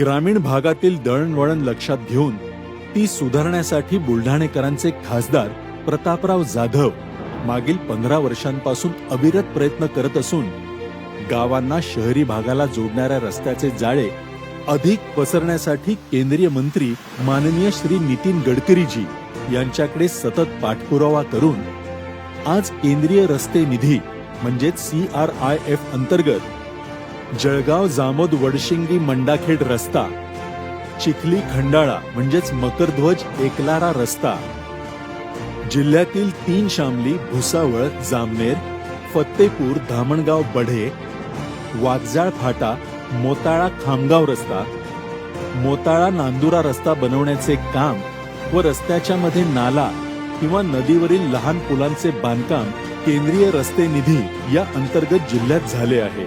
ग्रामीण भागातील दळणवळण लक्षात घेऊन ती सुधारण्यासाठी बुलढाणेकरांचे खासदार प्रतापराव जाधव मागील पंधरा वर्षांपासून अविरत प्रयत्न करत असून गावांना शहरी भागाला जोडणाऱ्या रस्त्याचे जाळे अधिक पसरण्यासाठी केंद्रीय मंत्री माननीय श्री नितीन गडकरीजी यांच्याकडे सतत पाठपुरावा करून आज केंद्रीय रस्ते निधी म्हणजेच सी आर आय एफ अंतर्गत जळगाव जामोद वडशिंगी मंडाखेड रस्ता. चिखली खंडाळा म्हणजेच मकरध्वज एकलारा रस्ता. जिल्ह्यातील तीन शामली भुसावळ जामनेर फत्तेपूर धामणगाव बढे वाजजाळ फाटा मोताळा खामगाव रस्ता मोताळा नांदुरा रस्ता बनवण्याचे काम व रस्त्याच्या मध्ये नाला किंवा नदीवरील लहान पुलांचे बांधकाम केंद्रीय रस्ते निधी या अंतर्गत जिल्ह्यात झाले आहे.